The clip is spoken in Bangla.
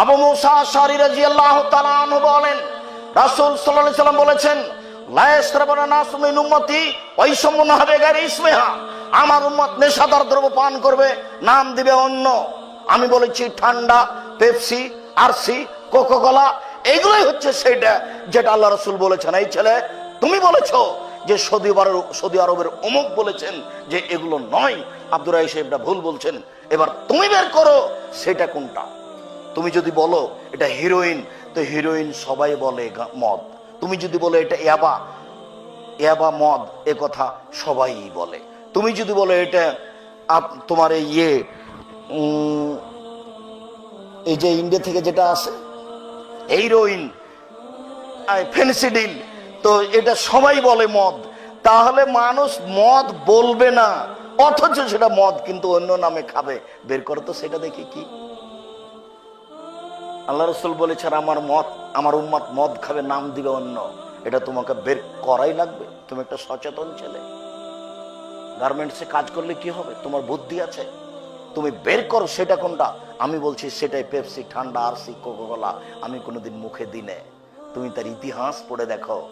আবু মুসা শারি রাজিয়াল্লাহ তাআলা বলেন, রাসূল আলাইহি সাল্লাম বলেছেন আমার উম্মত নেশাদার দ্রব্য পান করবে, নাম দিবে অন্য। আমি বলেছি ঠান্ডা, পেপসি, আরসি, কোকোকোলা এইগুলোই হচ্ছে সেটা যেটা আল্লাহ রসুল বলেছেন। এই ছেলে, তুমি বলেছ যে সৌদি আরবের সৌদি আরবের অমুক বলেছেন যে এগুলো নয়। আব্দুর রাই সাহেবটা ভুল বলছেন। এবার তুমি বের করো, সেটা কোনটা? তুমি যদি বলো এটা হিরোইন তো হিরোইন সবাই বলে মদ। তুমি যদি বলো এটা ইয়াবা ইয়াবা মদ, এ কথা সবাই বলে। তুমি যদি বলো এটা তোমার ইয়ে এই যে ইন্ডিয়া থেকে যেটা আছে এইরোইন ফেন্সিডিল তো এটা সবাই বলে মদ। তাহলে মানুষ মদ বলবে না, অথচ সেটা মদ কিন্তু অন্য নামে খাবে। বের করো তো সেটা দেখি কি। আল্লাহ রসুল বলেছেন আমার মদ আমার উম্মাদ মদ খাবে, নাম দিবে অন্য। এটা তোমাকে বের করাই লাগবে। তুমি একটা সচেতন ছেলে। গার্মেন্টসে কাজ করলে কি হবে? তোমার বুদ্ধি আছে। তুমি বের করো সেটা কোনটা? আমি বলছি সেটাই পেপসি ঠান্ডা আরসি কোকোকোলা আমি কোনোদিন মুখে দিনে। তুমি তার ইতিহাস পড়ে দেখো।